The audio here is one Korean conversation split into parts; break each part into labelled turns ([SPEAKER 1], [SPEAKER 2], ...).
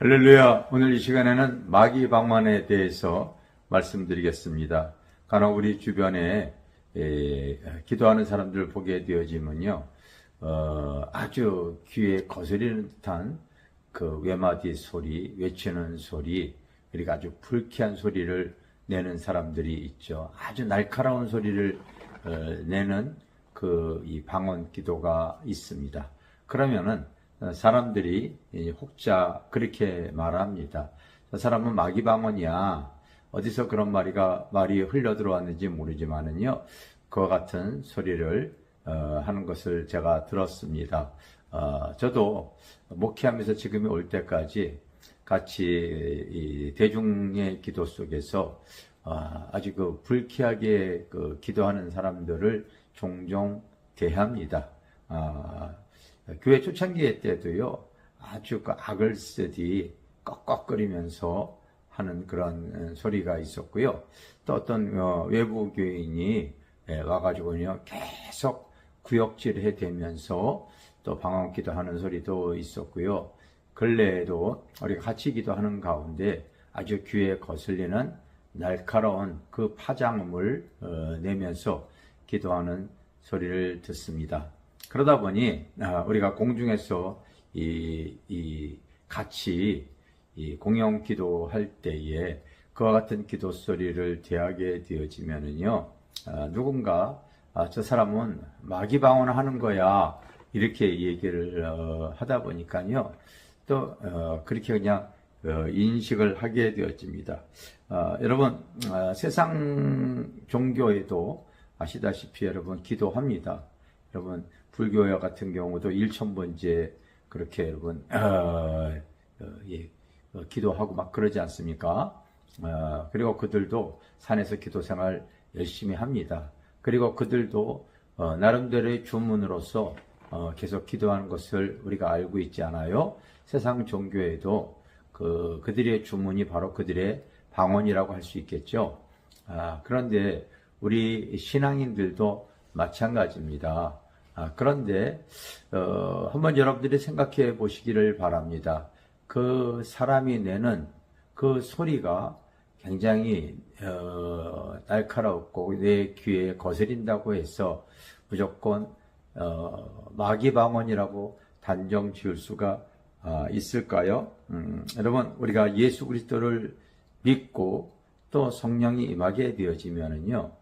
[SPEAKER 1] 할렐루야. 오늘 이 시간에는 마귀 방만에 대해서 말씀드리겠습니다. 간혹 우리 주변에 에, 기도하는 사람들을 보게 되어지면요, 어, 아주 귀에 거스리는 듯한 그 외마디 소리, 외치는 소리, 그리고 아주 불쾌한 소리를 내는 사람들이 있죠. 아주 날카로운 소리를 어, 내는 그 이 방언 기도가 있습니다. 그러면은 어, 사람들이 이 혹자 그렇게 말합니다. 저 사람은 마귀 방언이야. 어디서 그런 말이가 말이 흘러 들어왔는지 모르지만은요. 그와 같은 소리를 어, 하는 것을 제가 들었습니다. 어, 저도 목회하면서 지금이 올 때까지 같이 이 대중의 기도 속에서 아, 아주 그 불쾌하게 그 기도하는 사람들을 종종 대합니다. 아, 교회 초창기 때도요, 아주 그 악을 쓰디 꺽꺽거리면서 하는 그런 소리가 있었고요. 또 어떤 어, 외부 교인이 예, 와가지고요, 계속 구역질해 대면서 또 방언 기도하는 소리도 있었고요. 근래에도 우리가 같이 기도하는 가운데 아주 귀에 거슬리는 날카로운 그 파장음을 어, 내면서 기도하는 소리를 듣습니다. 그러다 보니 아, 우리가 공중에서 이, 이 같이 이 공영 기도할 때에 그와 같은 기도 소리를 대하게 되어지면은요 아, 누군가 아, 저 사람은 마귀 방언을 하는 거야 이렇게 얘기를 어, 하다 보니까요 또 어, 그렇게 그냥 어, 인식을 하게 되어집니다. 아, 여러분 아, 세상 종교에도 아시다시피 여러분 기도합니다. 여러분 불교와 같은 경우도 일천번째 그렇게 여러분 어, 어, 예, 어, 기도하고 막 그러지 않습니까? 어, 그리고 그들도 산에서 기도 생활 열심히 합니다. 그리고 그들도 어, 나름대로의 주문으로서 어, 계속 기도하는 것을 우리가 알고 있지 않아요? 세상 종교에도 그 그들의 주문이 바로 그들의 방언이라고 할 수 있겠죠. 아, 그런데 우리 신앙인들도 마찬가지입니다. 아, 그런데 어, 한번 여러분들이 생각해 보시기를 바랍니다. 그 사람이 내는 그 소리가 굉장히 어, 날카롭고 내 귀에 거스린다고 해서 무조건 어, 마귀 방언이라고 단정 지을 수가 아, 있을까요? 음, 여러분 우리가 예수 그리스도를 믿고 또 성령이 임하게 되어지면은요,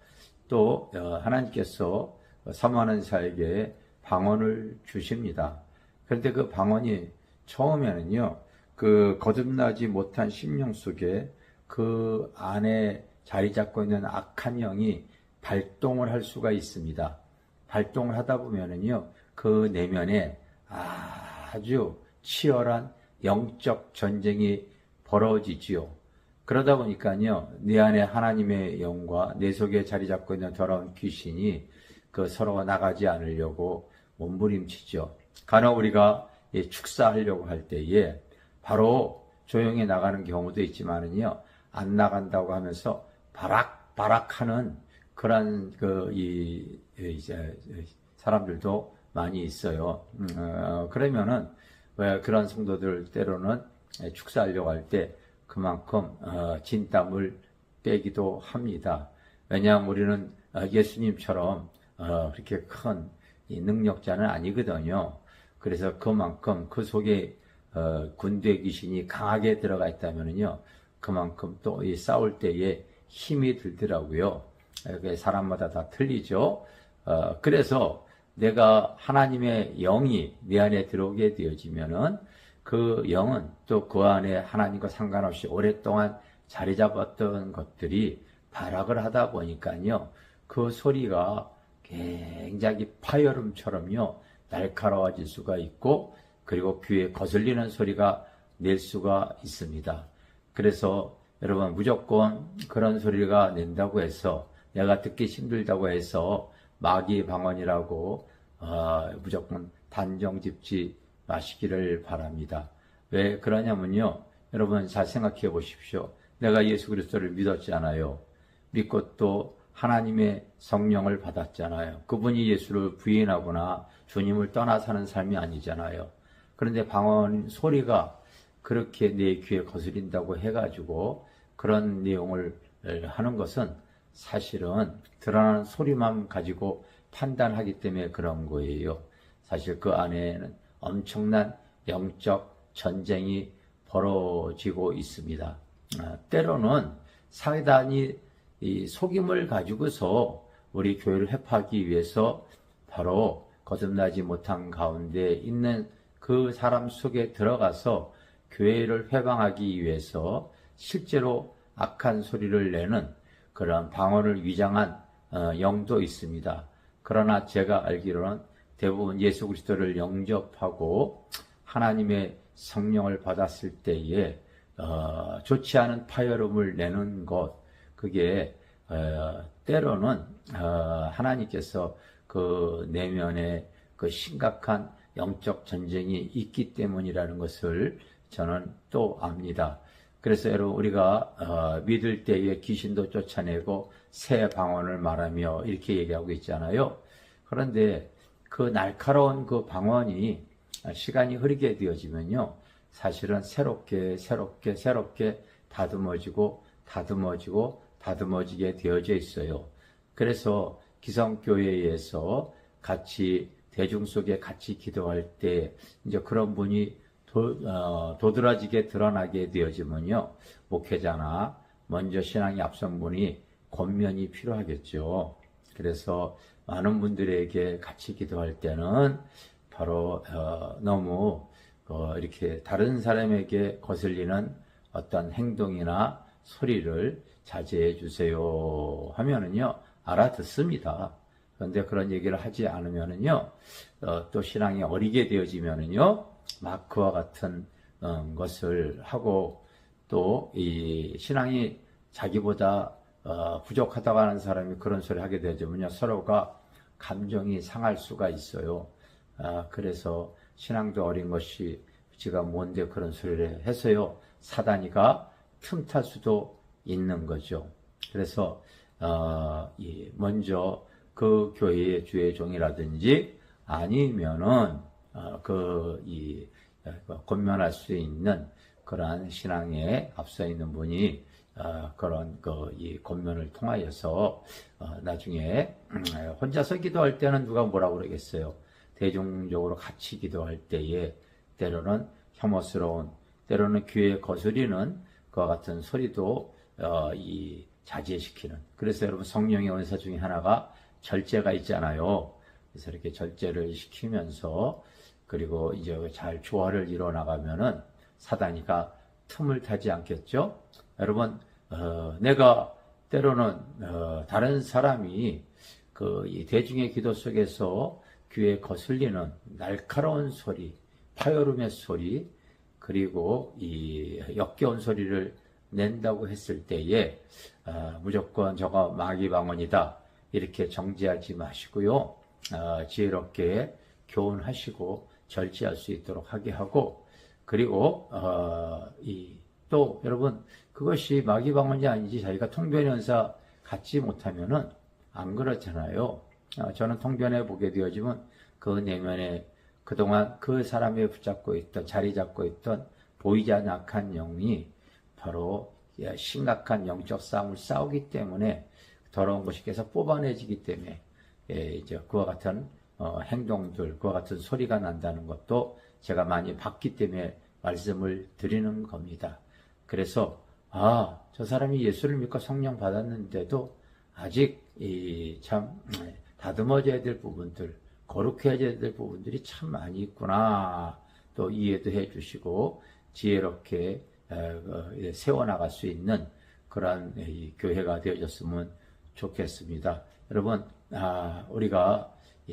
[SPEAKER 1] 또 어, 하나님께서 사모하는 자에게 방언을 주십니다. 그런데 그 방언이 처음에는요, 그 거듭나지 못한 심령 속에 그 안에 자리 잡고 있는 악한 영이 발동을 할 수가 있습니다. 발동을 하다 보면은요, 그 내면에 아주 치열한 영적 전쟁이 벌어지지요. 그러다 보니까요, 내 안에 하나님의 영과 내 속에 자리 잡고 있는 더러운 귀신이 그 서로가 나가지 않으려고 몸부림치죠. 간혹 우리가 축사하려고 할 때에 바로 조용히 나가는 경우도 있지만은요, 안 나간다고 하면서 바락 바락하는 그런 그 이 이제 사람들도 많이 있어요. 음, 어, 그러면은 왜 그런 성도들 때로는 축사하려고 할 때 그만큼 어, 진땀을 빼기도 합니다. 왜냐하면 우리는 어, 예수님처럼 그렇게 큰 능력자는 아니거든요. 그래서 그만큼 그 속에 군대 귀신이 강하게 들어가 있다면요, 그만큼 또 이 싸울 때에 힘이 들더라고요. 사람마다 다 틀리죠. 그래서 내가 하나님의 영이 내 안에 들어오게 되어지면은 그 영은 또 그 안에 하나님과 상관없이 오랫동안 자리 잡았던 것들이 발악을 하다 보니까요. 그 소리가 굉장히 파열음처럼요. 날카로워질 수가 있고 그리고 귀에 거슬리는 소리가 낼 수가 있습니다. 그래서 여러분 무조건 그런 소리가 낸다고 해서 내가 듣기 힘들다고 해서 마귀 방언이라고 어, 무조건 단정 짓지 마시기를 바랍니다. 왜 그러냐면요. 여러분 잘 생각해 보십시오. 내가 예수 그리스도를 믿었잖아요. 믿고 또 하나님의 성령을 받았잖아요. 그분이 예수를 부인하거나 주님을 떠나 사는 삶이 아니잖아요. 그런데 방언 소리가 그렇게 내 귀에 거스린다고 해가지고 그런 내용을 하는 것은 사실은 드러나는 소리만 가지고 판단하기 때문에 그런 거예요. 사실 그 안에는 엄청난 영적 전쟁이 벌어지고 있습니다. 아, 때로는 사단이 이 속임을 가지고서 우리 교회를 회파하기 위해서 바로 거듭나지 못한 가운데 있는 그 사람 속에 들어가서 교회를 회방하기 위해서 실제로 악한 소리를 내는 그런 방언을 위장한 어, 영도 있습니다. 그러나 제가 알기로는 대부분 예수 그리스도를 영접하고 하나님의 성령을 받았을 때에 어, 좋지 않은 파열음을 내는 것 그게 어, 때로는 어, 하나님께서 그 내면에 그 심각한 영적 전쟁이 있기 때문이라는 것을 저는 또 압니다. 그래서 여러분 우리가 어, 믿을 때에 귀신도 쫓아내고 새 방언을 말하며 이렇게 얘기하고 있잖아요. 그런데 그 날카로운 그 방언이 시간이 흐르게 되어지면요. 사실은 새롭게 새롭게 새롭게 다듬어지고 다듬어지고 다듬어지게 되어져 있어요. 그래서 기성교회에서 같이 대중 속에 같이 기도할 때 이제 그런 분이 도, 어, 도드라지게 드러나게 되어지면요. 목회자나 먼저 신앙이 앞선 분이 권면이 필요하겠죠. 그래서 많은 분들에게 같이 기도할 때는 바로 어, 너무 어, 이렇게 다른 사람에게 거슬리는 어떤 행동이나 소리를 자제해 주세요 하면은요 알아듣습니다. 그런데 그런 얘기를 하지 않으면은요 어, 또 신앙이 어리게 되어지면은요 막 그와 같은 어, 것을 하고 또 이 신앙이 자기보다 어, 부족하다고 하는 사람이 그런 소리 하게 되면요 서로가 감정이 상할 수가 있어요. 아, 그래서 신앙도 어린 것이 지가 뭔데 그런 소리를 해서요 사단이가 틈탈 수도 있는 거죠. 그래서 어, 이 먼저 그 교회의 주의 종이라든지 아니면은 어, 그이 어, 권면할 수 있는 그러한 신앙에 앞서 있는 분이 어, 그런 그이 권면을 통하여서 어, 나중에 음, 혼자서 기도할 때는 누가 뭐라 고 그러겠어요. 대중적으로 같이 기도할 때에 때로는 혐오스러운 때로는 귀에 거스리는 같은 소리도 어, 이 자제시키는 그래서 여러분 성령의 원사 중에 하나가 절제가 있잖아요. 그래서 이렇게 절제를 시키면서 그리고 이제 잘 조화를 이뤄 나가면은 사단이가 틈을 타지 않겠죠. 여러분 어, 내가 때로는 어, 다른 사람이 그이 대중의 기도 속에서 귀에 거슬리는 날카로운 소리, 파열음의 소리, 그리고 이 역겨운 소리를 낸다고 했을 때에 아, 무조건 저거 마귀 방언이다 이렇게 정지하지 마시고요 아, 지혜롭게 교훈하시고 절제할 수 있도록 하게 하고 그리고 어, 이 또 여러분 그것이 마귀 방언이 아니지 자기가 통변 현사 갖지 못하면은 안 그렇잖아요. 아, 저는 통변해 보게 되어지면 그 내면에 그동안 그 사람이 붙잡고 있던 자리 잡고 있던 보이지 않는 악한 영이 바로 심각한 영적 싸움을 싸우기 때문에 더러운 것이 계속 뽑아내지기 때문에 예, 이제 그와 같은 어, 행동들, 그와 같은 소리가 난다는 것도 제가 많이 봤기 때문에 말씀을 드리는 겁니다. 그래서 아, 저 사람이 예수를 믿고 성령 받았는데도 아직 이참 다듬어져야 될 부분들, 거룩해야 될 부분들이 참 많이 있구나. 또 이해도 해 주시고 지혜롭게 어, 세워나갈 수 있는 그러한 교회가 되어졌으면 좋겠습니다. 여러분, 아, 우리가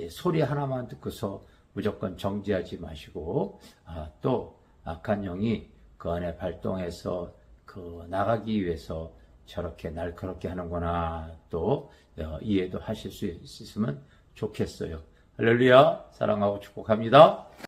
[SPEAKER 1] 소리 하나만 듣고서 무조건 정지하지 마시고 아, 또 악한 영이 그 안에 발동해서 그 나가기 위해서 저렇게 날카롭게 하는구나 또 어, 이해도 하실 수 있으면 좋겠어요. 할렐루야 사랑하고 축복합니다.